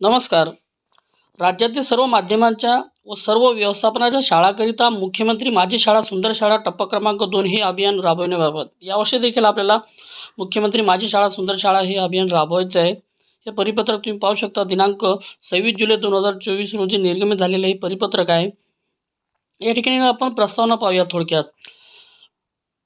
नमस्कार. राज्यातील सर्व माध्यमांच्या व सर्व व्यवस्थापनाच्या शाळाकरिता मुख्यमंत्री माझी शाळा सुंदर शाळा टप्पा क्रमांक दोन हे अभियान राबवण्याबाबत. यावर्षी देखील आपल्याला मुख्यमंत्री माझी शाळा सुंदर शाळा हे अभियान राबवायचं आहे. हे परिपत्रक तुम्ही पाहू शकता. दिनांक सव्वीस जुलै दोन हजार चोवीस रोजी निर्गमित झालेलं हे परिपत्रक आहे. या ठिकाणी आपण प्रस्तावना पाहूया थोडक्यात.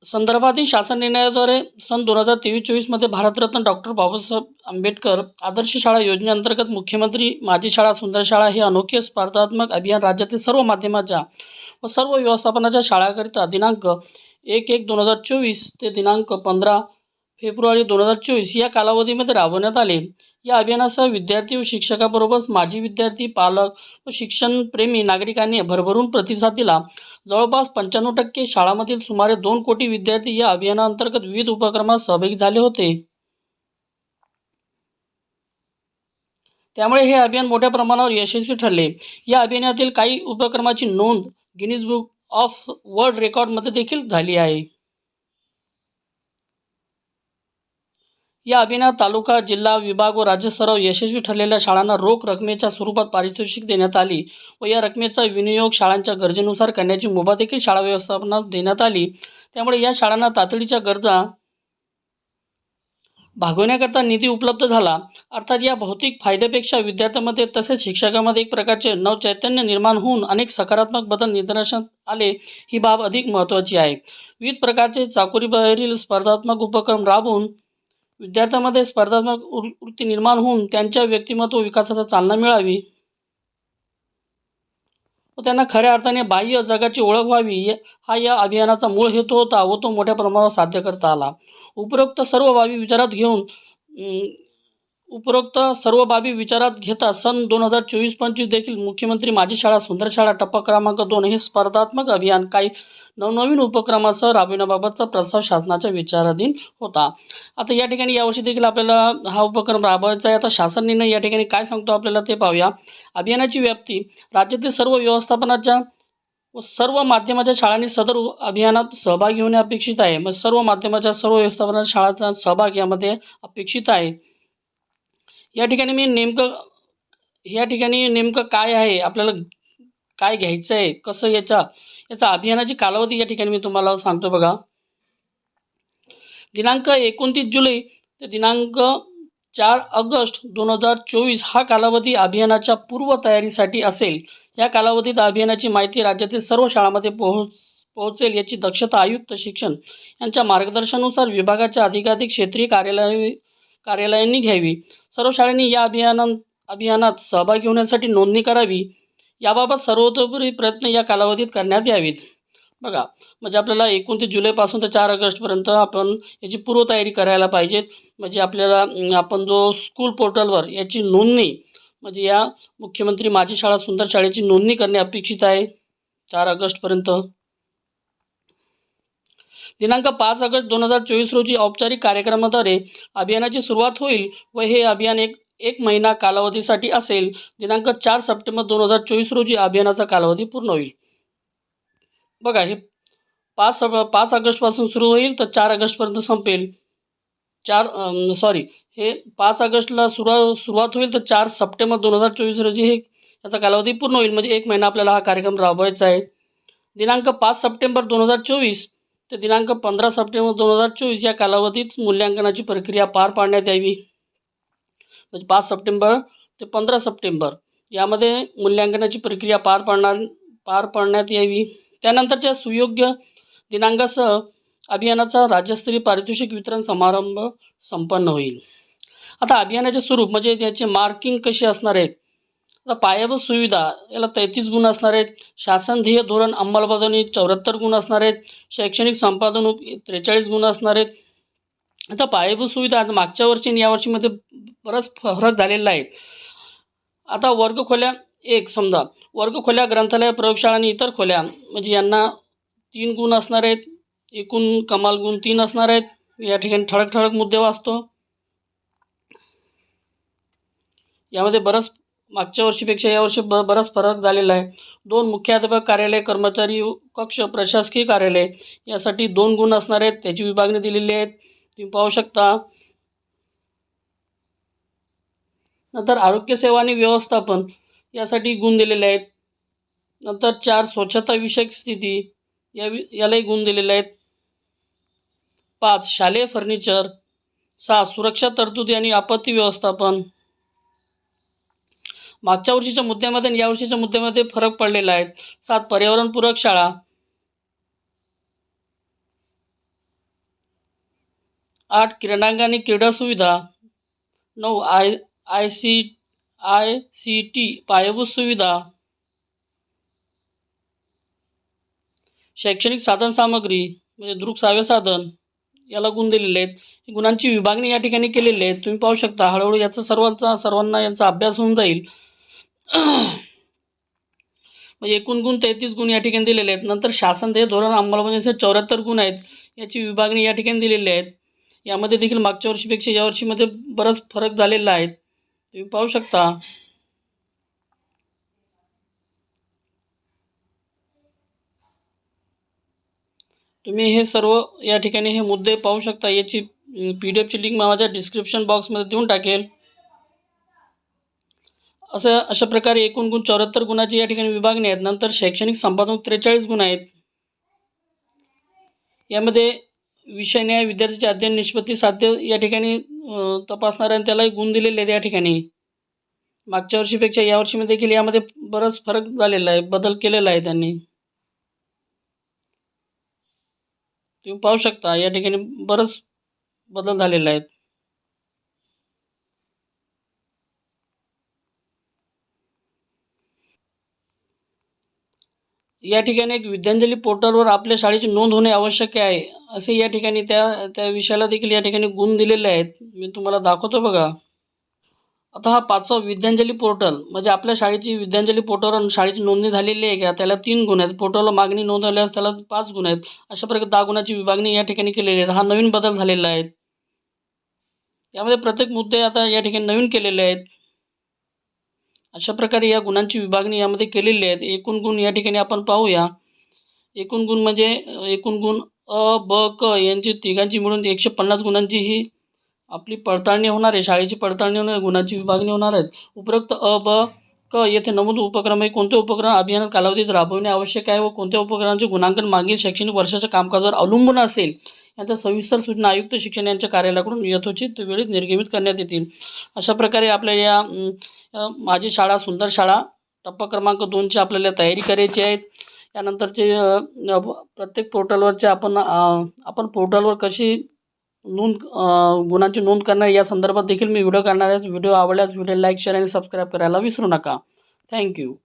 संदर्भातील शासन निर्णयाद्वारे सन दोन हजार तेवीस चोवीसमध्ये भारतरत्न डॉक्टर बाबासाहेब आंबेडकर आदर्श शाळा योजनेअंतर्गत मुख्यमंत्री माझी शाळा सुंदर शाळा हे अनोखे स्पर्धात्मक अभियान राज्यातील सर्व माध्यमाच्या व सर्व व्यवस्थापनाच्या शाळाकरिता दिनांक एक एक दोन हजार चोवीस ते दिनांक पंधरा फेब्रुवारी दोन हजार चोवीस या कालावधीमध्ये राबवण्यात आले. या अभियानासह विद्यार्थी व शिक्षकाबरोबरच माजी विद्यार्थी पालक व शिक्षणप्रेमी नागरिकांनी भरभरून प्रतिसाद दिला. जवळपास पंच्याण्णव टक्के शाळांमधील सुमारे दोन कोटी विद्यार्थी या अभियानाअंतर्गत विविध उपक्रमात सहभागी झाले होते. त्यामुळे हे अभियान मोठ्या प्रमाणावर यशस्वी ठरले. या अभियानातील काही उपक्रमाची नोंद गिनीज बुक ऑफ वर्ल्ड रेकॉर्डमध्ये देखील झाली आहे. या अभियानात तालुका जिल्हा विभाग व राज्यस्तरावर यशस्वी ठरलेल्या शाळांना रोख रकमेच्या स्वरूपात पारितोषिक देण्यात आली व या रकमेचा विनियोग शाळांच्या गरजेनुसार करण्याची मुभा देखील शाळा व्यवस्थापनास देण्यात आली. त्यामुळे या शाळांना तातडीच्या गरजा भागवण्याकरता निधी उपलब्ध झाला. अर्थात या भौतिक फायद्यापेक्षा विद्यार्थ्यांमध्ये तसेच शिक्षकामध्ये एक प्रकारचे नवचैतन्य निर्माण होऊन अनेक सकारात्मक बदल निदर्शनात आले ही बाब अधिक महत्त्वाची आहे. विविध प्रकारचे चाकोरीबाहेरील स्पर्धात्मक उपक्रम राबवून विद्यार्थ्यांमध्ये स्पर्धात्मक वृत्ती निर्माण होऊन त्यांच्या व्यक्तिमत्व विकासाला चालना मिळावी. व त्यांना खऱ्या अर्थाने बाह्य जगाची ओळख व्हावी. हा या अभियानाचा मूळ हेतू होता व तो मोठ्या प्रमाणावर साध्य करता आला. उपरोक्त सर्व बाबी विचारात घेऊन उपरोक्त सर्व बाबी विचारात घेता सन दोन हजार चोवीस पंचवीस देखील मुख्यमंत्री माझी शाळा सुंदर शाळा टप्पा क्रमांक दोन हे स्पर्धात्मक अभियान काही नवनवीन उपक्रमासह राबविण्याबाबतचा प्रस्ताव शासनाच्या विचाराधीन होता. आता या ठिकाणी यावर्षी देखील आपल्याला हा उपक्रम राबवायचा आहे. आता शासन निर्णय या ठिकाणी काय सांगतो आपल्याला ते पाहूया. अभियानाची व्याप्ती राज्यातील सर्व व्यवस्थापनाच्या व सर्व माध्यमाच्या शाळांनी सदर अभियानात सहभागी होणे अपेक्षित आहे. मग सर्व माध्यमाच्या सर्व व्यवस्थापनाच्या शाळांचा सहभाग यामध्ये अपेक्षित आहे. या ठिकाणी मी नेमकं या ठिकाणी नेमकं काय आहे? आपल्याला काय घ्यायचं आहे? कसं याचा याचा अभियानाची कालावधी या ठिकाणी मी तुम्हाला सांगतो बघा. दिनांक एकोणतीस जुलै ते दिनांक चार ऑगस्ट दोन हजार चोवीस हा कालावधी अभियानाच्या पूर्वतयारीसाठी असेल. या कालावधीत अभियानाची माहिती राज्यातील सर्व शाळांमध्ये पोहोच पोहोचेल याची दक्षता आयुक्त शिक्षण यांच्या मार्गदर्शनानुसार विभागाच्या अधिकाधिक क्षेत्रीय कार्यालय कार्यालयांनी घ्यावी. सर्व शाळांनी या अभियाना अभियानात सहभागी होण्यासाठी नोंदणी करावी. याबाबत सर्वतोपरी प्रयत्न या कालावधीत करण्यात यावेत. बघा म्हणजे आपल्याला एकोणतीस जुलैपासून ते चार ऑगस्टपर्यंत आपण याची पूर्वतयारी करायला पाहिजेत. म्हणजे आपल्याला आपण जो स्कूल पोर्टलवर याची नोंदणी म्हणजे या मुख्यमंत्री माझी शाळा सुंदर शाळेची नोंदणी करणे अपेक्षित आहे. चार ऑगस्टपर्यंत. दिनांक पाच ऑगस्ट दोन हजार चोवीस रोजी औपचारिक कार्यक्रमाद्वारे अभियानाची सुरुवात होईल व हे अभियान एक एक महिना कालावधीसाठी असेल. दिनांक चार सप्टेंबर दोन हजार चोवीस रोजी अभियानाचा कालावधी पूर्ण होईल. बघा हे पाच पाच ऑगस्टपासून सुरू होईल तर चार ऑगस्टपर्यंत संपेल. चार सॉरी हे पाच ऑगस्टला सुरू सुरुवात होईल तर चार सप्टेंबर दोन हजार चोवीस रोजी हे याचा कालावधी पूर्ण होईल. म्हणजे एक महिना आपल्याला हा कार्यक्रम राबवायचा आहे. दिनांक पाच सप्टेंबर दोन हजार चोवीस ते दिनांक पंधरा सप्टेंबर दोन हजार चोवीस या कालावधीत मूल्यांकनाची प्रक्रिया पार पाडण्यात यावी. म्हणजे पाच सप्टेंबर ते पंधरा सप्टेंबर यामध्ये मूल्यांकनाची प्रक्रिया पार पाडणार पार पाडण्यात यावी. त्यानंतरच्या सुयोग्य दिनांकासह अभियानाचा राज्यस्तरीय पारितोषिक वितरण समारंभ संपन्न होईल. आता अभियानाचे स्वरूप म्हणजे त्याचे मार्किंग कसे असणार आहेत? आता पायाभूत सुविधा याला तेहतीस गुण असणार आहेत. शासन ध्येय धोरण अंमलबजावणी चौऱ्याहत्तर गुण असणार आहेत. शैक्षणिक संपादन त्रेचाळीस गुण असणार आहेत. आता पायाभूत सुविधा आता मागच्या वर्षी आणि या वर्षीमध्ये बराच फरक झालेला आहे. आता वर्गखोल्या एक समजा. वर्गखोल्या ग्रंथालय प्रयोगशाळा आणि इतर खोल्या म्हणजे यांना तीन गुण असणार आहेत. एकूण कमाल गुण तीन असणार आहेत. या ठिकाणी ठळक ठळक मुद्दे वाचतो. यामध्ये बरंच मागच्या वर्षीपेक्षा यावर्षी ब बराच फरक झालेला आहे. दोन मुख्याध्यापक कार्यालय कर्मचारी कक्ष प्रशासकीय कार्यालय यासाठी दोन गुण असणार आहेत. त्याची विभागणी दिलेली आहेत. तुम्ही पाहू शकता. नंतर आरोग्यसेवा आणि व्यवस्थापन यासाठी गुण दिलेले आहेत. नंतर चार स्वच्छताविषयक स्थिती या वि यालाही गुण दिलेले आहेत. पाच शालेय फर्निचर. सहा सुरक्षा तरतुदी आणि आपत्ती व्यवस्थापन. मागच्या वर्षीच्या मुद्द्यामध्ये आणि यावर्षीच्या मुद्द्यामध्ये फरक पडलेला आहे. सात पर्यावरणपूरक शाळा. आठ क्रीडांग आणि क्रीडा सुविधा. नऊ I I C I C T पायाभूत सुविधा. शैक्षणिक साधन सामग्री म्हणजे दृकसाव्य साधन याला गुण दिलेले आहेत. गुणांची विभागणी या ठिकाणी केलेली आहे. तुम्ही पाहू शकता हळूहळू याचा सर्वांचा सर्वांना यांचा अभ्यास होऊन जाईल. म्हणजे एकूण गुण तेहतीस गुण या ठिकाणी दिलेले आहेत. नंतर शासन ध्येय धोरण अंमलबजावणीचे चौऱ्याहत्तर गुण आहेत. याची विभागणी या ठिकाणी दिलेली आहेत. यामध्ये देखील मागच्या वर्षीपेक्षा या वर्षीमध्ये बराच फरक झालेला आहे. तुम्ही पाहू शकता. तुम्ही हे सर्व या ठिकाणी हे मुद्दे पाहू शकता. याची पी डी एफची लिंक माझ्या डिस्क्रिप्शन बॉक्समध्ये देऊन टाकेल. असं अशा प्रकारे एकूण गुण चौऱ्याहत्तर गुणाची या ठिकाणी विभागणी आहेत. नंतर शैक्षणिक संपादक त्रेचाळीस गुण आहेत. यामध्ये विषय न्याय विद्यार्थ्याचे अध्ययन निष्पत्ती साध्य या ठिकाणी तपासणाऱ्याने त्यालाही गुण दिलेले आहेत या ठिकाणी. मागच्या वर्षीपेक्षा या वर्षीमध्ये देखील यामध्ये बराच फरक झालेला आहे बदल केलेला आहे त्यांनी. तुम्ही पाहू शकता या ठिकाणी बरंच बदल झालेला आहे. या ठिकाणी एक विद्यांजली पोर्टलवर आपल्या शाळेची नोंद होणे आवश्यक आहे. असे या ठिकाणी त्या त्या विषयाला देखील या ठिकाणी गुण दिलेले आहेत. मी तुम्हाला दाखवतो बघा. आता हा पाचवा विद्यांजली पोर्टल म्हणजे आपल्या शाळेची विद्यांजली पोर्टलवर शाळेची नोंदणी झालेली आहे का? त्याला तीन गुण आहेत. पोर्टलला मागणी नोंदवल्यास त्याला पाच गुण आहेत. अशा प्रकारे दहा गुणाची विभागणी या ठिकाणी केलेली आहे. हा नवीन बदल झालेला आहे. यामध्ये प्रत्येक मुद्दे आता या ठिकाणी नवीन केलेले आहेत. अशा प्रकारे या गुणांची विभागणी यामध्ये केलेली आहेत. एकूण गुण या ठिकाणी आपण पाहूया. एकूण गुण म्हणजे एकूण गुण अ ब क यांची तिघांची मिळून एकशे पन्नास गुणांची ही आपली पडताळणी होणार आहे. शाळेची पडताळणी होणार गुणांची विभागणी होणार आहेत. उपरोक्त अ ब क येथे नमूद उपक्रम आहे. कोणते उपक्रम अभियान कालावधीत राबवणे आवश्यक आहे व कोणत्या उपक्रमांचे गुणांकन मागील शैक्षणिक वर्षाच्या कामकाजावर अवलंबून असेल? यांच्या सविस्तर सूचना आयुक्त शिक्षण यांच्या कार्यालयाकडून यथोचित वेळेत निर्गमित करण्यात येतील. अशा प्रकारे आपल्या या माझी शाळा सुंदर शाळा टप्पा क्रमांक दोनची आपल्याला तयारी करायची आहे. यानंतरचे प्रत्येक पोर्टलवरचे आपण आपण पोर्टलवर कशी नोंद गुणांची नोंद करणार या संदर्भात देखील मी व्हिडिओ करणार आहे. व्हिडिओ आवडल्यास व्हिडिओ लाईक शेअर आणि सबस्क्राईब करायला विसरू नका. थँक्यू.